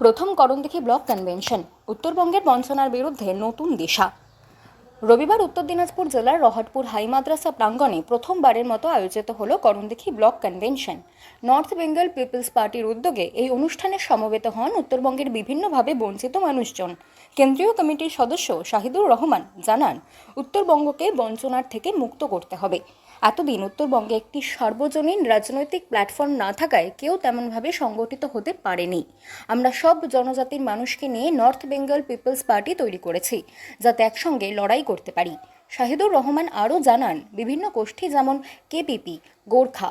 প্রথম Karandighi block convention. উত্তরবঙ্গের বঞ্চনার বিরুদ্ধে নতুন দিশা। রবিবার উত্তর দিনাজপুর জেলার রহাটপুর হাই মাদ্রাসা প্রাঙ্গণে প্রথমবারের মতো আয়োজিত হল Karandighi block convention. North Bengal peoples পার্টির উদ্যোগে এই অনুষ্ঠানে সমবেত হন উত্তরবঙ্গের বিভিন্নভাবে বঞ্চিত মানুষজন। কেন্দ্রীয় কমিটির সদস্য শাহিদুর রহমান জানান, উত্তরবঙ্গকে বঞ্চনার থেকে মুক্ত করতে হবে। এতদিন উত্তরবঙ্গে একটি সর্বজনীন রাজনৈতিক প্ল্যাটফর্ম না থাকায় কেউ তেমনভাবে সংগঠিত হতে পারেনি। আমরা সব জনজাতির মানুষকে নিয়ে নর্থ বেঙ্গল পিপলস পার্টি তৈরি করেছি, যাতে একসঙ্গে লড়াই করতে পারি। শাহিদুর রহমান আরও জানান, বিভিন্ন গোষ্ঠী যেমন কেপিপি গোর্খা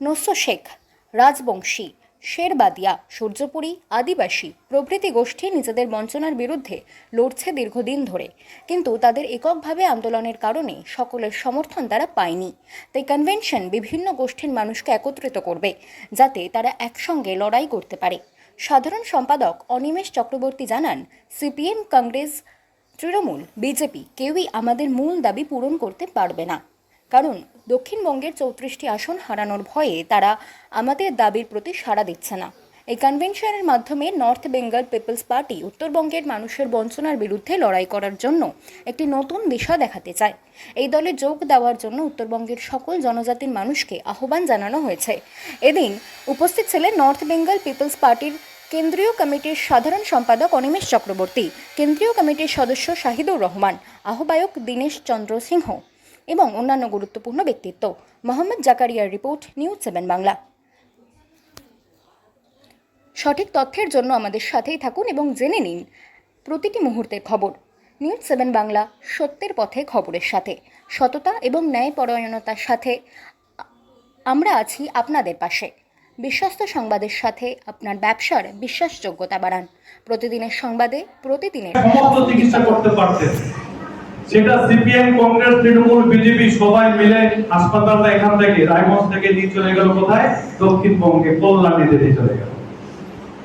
নস্য শেখ, রাজবংশী শেরবাদিয়া, সূর্যপুরী আদিবাসী প্রভৃতি গোষ্ঠী নিজেদের বঞ্চনার বিরুদ্ধে লড়ছে দীর্ঘদিন ধরে। কিন্তু তাদের এককভাবে আন্দোলনের কারণে সকলের সমর্থন তারা পায়নি। তাই কনভেনশন বিভিন্ন গোষ্ঠীর মানুষকে একত্রিত করবে, যাতে তারা একসঙ্গে লড়াই করতে পারে। সাধারণ সম্পাদক অনিমেষ চক্রবর্তী জানান, সিপিএম, কংগ্রেস, তৃণমূল, বিজেপি কেউই আমাদের মূল দাবি পূরণ করতে পারবে না। কারণ দক্ষিণবঙ্গের চৌত্রিশটি আসন হারানোর ভয়ে তারা আমাদের দাবির প্রতি সাড়া দিচ্ছে না। এই কনভেনশনের মাধ্যমে নর্থ বেঙ্গল পিপলস পার্টি উত্তরবঙ্গের মানুষের বঞ্চনার বিরুদ্ধে লড়াই করার জন্য একটি নতুন দিশা দেখাতে চায়। এই দলে যোগ দেওয়ার জন্য উত্তরবঙ্গের সকল জনজাতির মানুষকে আহ্বান জানানো হয়েছে। এদিন উপস্থিত ছিলেন নর্থ বেঙ্গল পিপলস পার্টির কেন্দ্রীয় কমিটির সাধারণ সম্পাদক অনিমেষ চক্রবর্তী, কেন্দ্রীয় কমিটির সদস্য শাহিদুর রহমান, আহ্বায়ক দীনেশ চন্দ্র সিংহ। এবং অন্যান্য গুরুত্বপূর্ণ ব্যক্তিত্ব। মোহাম্মদ জাকারিয়ার রিপোর্ট, নিউজ সেভেন বাংলা। সঠিক তথ্যের জন্য আমাদের সাথেই থাকুন এবং জেনে নিন প্রতিটি মুহূর্তের খবর। নিউজ সেভেন বাংলা, সত্যের পথে খবরের সাথে। সততা এবং ন্যায়পরায়ণতার সাথে আমরা আছি আপনাদের পাশে। বিশ্বস্ত সংবাদের সাথে আপনার ব্যবসার বিশ্বাসযোগ্যতা বাড়ান। প্রতিদিনের সংবাদে, প্রতিদিনের চিকিৎসা করতে পারতেন। সেটা সিপিএম, কংগ্রেস, তৃণমূল, বিজেপি সবাই মিলে হাসপাতালটা এখান থেকে, রায়গঞ্জ থেকে নিয়ে চলে গেল কোথায়? দক্ষিণবঙ্গে কল্যাণীতে নিয়ে চলে গেল।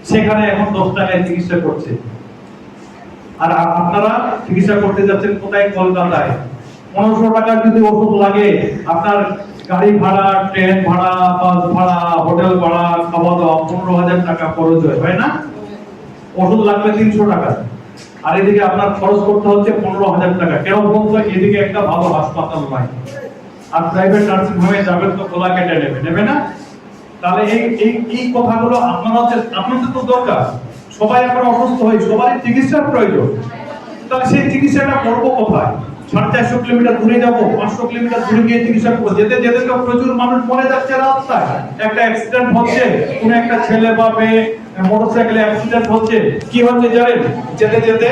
সেখানে এখন দশ টাকায় চিকিৎসা করছে। আর আপনারা চিকিৎসা করতে যাচ্ছেন কোথায়? কলকাতায়। পনেরোশো টাকা যদি ওষুধ লাগে, আপনার গাড়ি ভাড়া, ট্রেন ভাড়া, বাস ভাড়া, হোটেল ভাড়া, খাওয়া দাওয়া, পনেরো হাজার টাকা খরচ হয় হয় না? ওষুধ লাগবে তিনশো টাকা আর এদিকে আপনার খরচ করতে হচ্ছে পনেরো হাজার টাকা। কেন বলতো এদিকে একটা ভালো হাসপাতাল নাই। আর প্রাইভেট নার্সিং হোমে যাবেন তো খোলা কেটে নেবে। নেবে না? তাহলে এই এই এই কথাগুলো আপনারা হচ্ছে- আপনাদের তো দরকার। সবাই এখন অসুস্থ হই সবারই চিকিৎসার প্রয়োজন। তাহলে সেই চিকিৎসাটা করব কোথায়? সাড়ে চারশো কিলোমিটার দূরে যাব, পাঁচশো কিলোমিটার দূরে গিয়ে চিকিৎসা করব। যেতে যেতে তো প্রচুর মানুষ মরে যাচ্ছে রাস্তায়। একটা অ্যাক্সিডেন্ট হচ্ছে, কোনো একটা ছেলে বা মেয়ে মোটরসাইকেলে অ্যাক্সিডেন্ট হচ্ছে কি হচ্ছে জানেন? যেতে যেতে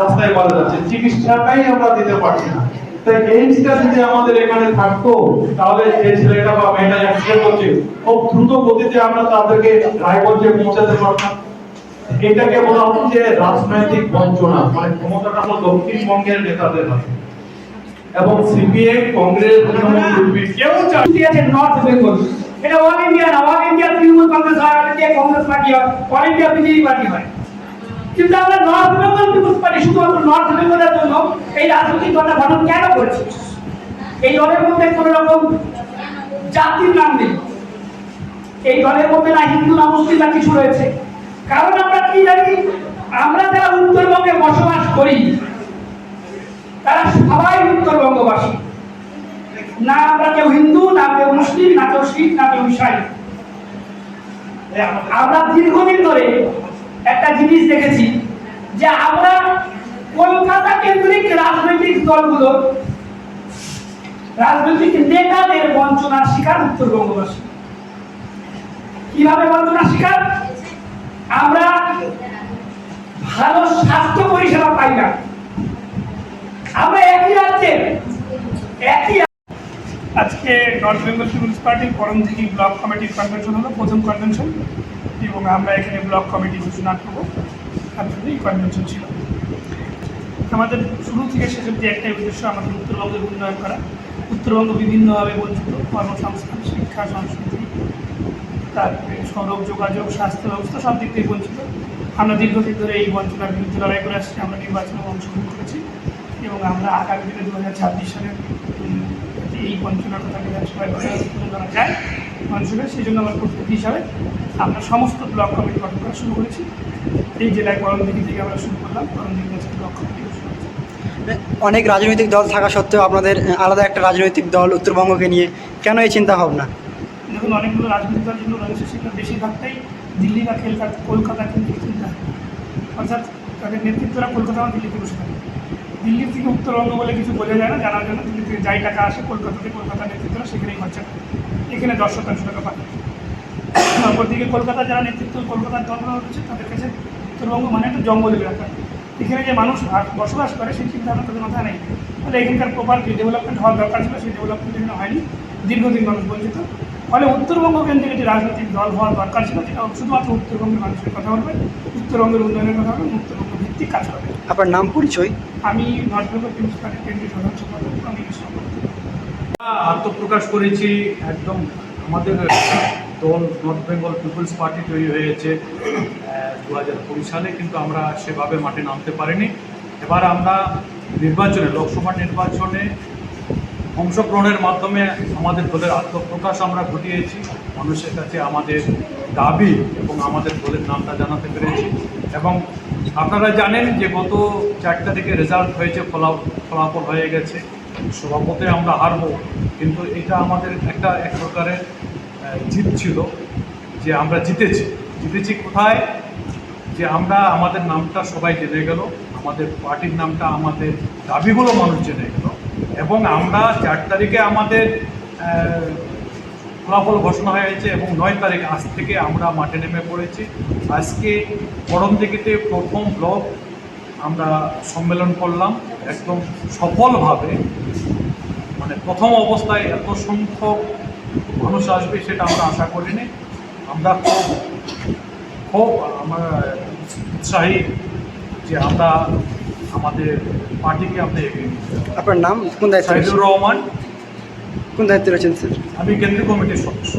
রাস্তায় মারা যাচ্ছে। চিকিৎসাটাই আমরা দিতে পারছি না। তাই এইটা যদি আমাদের এখানে থাকতো তাহলে যে ছেলেটা বা মেয়েটা অ্যাক্সিডেন্ট হচ্ছে। খুব দ্রুত গতিতে আমরা তাদেরকে রায়গঞ্জে পৌঁছাতে পারতাম। এটাকে বলা হচ্ছে রাজনৈতিক বঞ্চনা মানে ক্ষমতাটা হলো দক্ষিণবঙ্গের নেতাদের হাতে। এবং সিপিএম কংগ্রেস কেউ চায় পার্টি আছে নর্থ বেঙ্গল এটা অল ইন্ডিয়া না অল ইন্ডিয়া তৃণমূল কংগ্রেস হয় অল ইন্ডিয়া কংগ্রেস পার্টি হয়? অল ইন্ডিয়া বিজেপি পার্টি হয়। কিন্তু আমরা নর্থ বেঙ্গল পিপুলস পার্টি শুধুমাত্র নর্থ বেঙ্গলের জন্য এই রাজনৈতিক দলটা গঠন কেন করেছি? এই দলের মধ্যে কোনো রকম জাতির নাম নেই। এই দলের মধ্যে না হিন্দু, না মুসলিম, না কিছু রয়েছে। কারণ আমরা কি জানি? আমরা যারা উত্তরবঙ্গে বসবাস করি, তারা সবাই উত্তরবঙ্গবাসী। না আমরা কেউ হিন্দু মুসলিম না ইসাই আমরা দীর্ঘদিন ধরে একটা জিনিস দেখেছি যে আমরা কলকাতা কেন্দ্রিক রাজনৈতিক দলগুলো, রাজনৈতিক নেতাদের বঞ্চনার শিকার উত্তরবঙ্গবাসী কীভাবে বঞ্চনার শিকার? আমরা ভালো স্বাস্থ্য পরিষেবা পাই না। আমরা একই রাজ্যের, একই আজকে নর্থ বেঙ্গল পিপুলস পার্টির করণদিঘি ব্লক কমিটির কনভেনশন হলো, প্রথম কনভেনশন এবং আমরা এখানে ব্লক কমিটি ঘোষণা করব। তার জন্য এই কনভেনশন ছিল। আমাদের শুরু থেকে শেষ অব্দি একটাই উদ্দেশ্য আমাদের উত্তরবঙ্গের উন্নয়ন করা, উত্তরবঙ্গ বিভিন্নভাবে বঞ্চিত, কর্মসংস্থান, শিক্ষা, সংস্কৃতি তারপরে সড়ক, যোগাযোগ, স্বাস্থ্য ব্যবস্থা সব দিক থেকে বঞ্চিত। আমরা দীর্ঘদিন ধরে এই বঞ্চনার বিরুদ্ধে লড়াই করে আসছি, আমরা নির্বাচনে অংশগ্রহণ করেছি, এবং আমরা আগামী দিনে দু হাজার ছাব্বিশ সালের এই বঞ্চনাটা তাকে সবাই করা যায় মানুষের সেই জন্য আমার প্রস্তুতি হিসাবে আমরা সমস্ত ব্লক কমিটি গঠন করা শুরু করেছি। এই জেলায় করণদিঘি থেকে আমরা শুরু করলাম করণদিঘি আজকে ব্লক কমিটি শুরু। অনেক রাজনৈতিক দল থাকা সত্ত্বেও আপনাদের আলাদা একটা রাজনৈতিক দল উত্তরবঙ্গকে নিয়ে কেন এই চিন্তা ভাবনা? দেখুন অনেকগুলো রাজনৈতিক দল যেগুলো রয়েছে সেগুলো বেশিরভাগটাই দিল্লি বা কলকাতা কলকাতা কিন্তু চিন্তা। অর্থাৎ তাদের নেতৃত্বরা কলকাতা বা দিল্লিতে বসে থাকে। দিল্লি থেকে উত্তরবঙ্গ বলে কিছু বোঝা যায় না জানার জন্য দিল্লি থেকে যাই টাকা আসে, কলকাতা থেকে কলকাতার নেতৃত্ব সেখানেই খরচা এখানে দশ শতাংশ টাকা পায়। অপরদিকে কলকাতার যারা নেতৃত্ব, কলকাতার দলরা রয়েছে, তাদের কাছে উত্তরবঙ্গ মানে একটা জঙ্গলের এলাকা এখানে যে মানুষ বসবাস করে, সেই চিন্তাভাবনা তাদের মাথায় নেই। ফলে এখানকার প্রপার যে ডেভেলপমেন্ট হওয়ার দরকার ছিল, সেই ডেভেলপমেন্ট এখানে হয়নি। দীর্ঘদিন মানুষ বঞ্চিত। ফলে উত্তরবঙ্গ কেন্দ্রিক একটি রাজনৈতিক দল হওয়ার দরকার ছিল, যেটা শুধুমাত্র উত্তরবঙ্গের মানুষের কথা বলবে, উত্তরবঙ্গের উন্নয়নের কথা বলবে, উত্তরবঙ্গ ভিত্তিক কাজ করবে আপনার নাম পরিচয়? আমি নর্থ বেঙ্গল কেন্দ্রীয় সাধারণ সম্পাদক আমি আত্মপ্রকাশ করেছি একদম আমাদের দল নর্থ বেঙ্গল পিপলস পার্টি তৈরি হয়েছে দু হাজার কুড়ি সালে কিন্তু আমরা সেভাবে মাঠে নামতে পারিনি। এবার আমরা নির্বাচনে লোকসভা নির্বাচনে অংশগ্রহণের মাধ্যমে আমাদের দলের আত্মপ্রকাশ আমরা ঘটিয়েছি। মানুষের কাছে আমাদের দাবি এবং আমাদের দলের নামটা জানাতে পেরেছি। এবং আপনারা জানেন যে গত চার তারিখে রেজাল্ট হয়েছে ফলা ফলাফল হয়ে গেছে। সভাপতি আমরা হারবো, কিন্তু এটা আমাদের একটা এক প্রকারের জিত ছিল যে আমরা জিতেছি। জিতেছি কোথায়? যে আমরা আমাদের নামটা সবাই জেনে গেল, আমাদের পার্টির নামটা, আমাদের দাবিগুলো মানুষ জেনে গেল, এবং আমরা চার তারিখে আমাদের ফলাফল ঘোষণা হয়ে হয়েছে এবং নয় তারিখ আজ থেকে আমরা মাঠে নেমে পড়েছি। আজকে গরম দিঘিতে প্রথম ব্লক আমরা সম্মেলন করলাম। একদম সফলভাবে মানে প্রথম অবস্থায় এত সংখ্যক মানুষ আসবে সেটা আমরা আশা করিনি। আমরা খুব খুব আমরা উৎসাহী যে আমরা আমাদের পার্টিকে আমরা এগিয়ে নিতে আপনার নাম সাইদুর রহমান। কোন দায়িত্বে রয়েছেন স্যার? আমি কেন্দ্রীয় কমিটির সদস্য।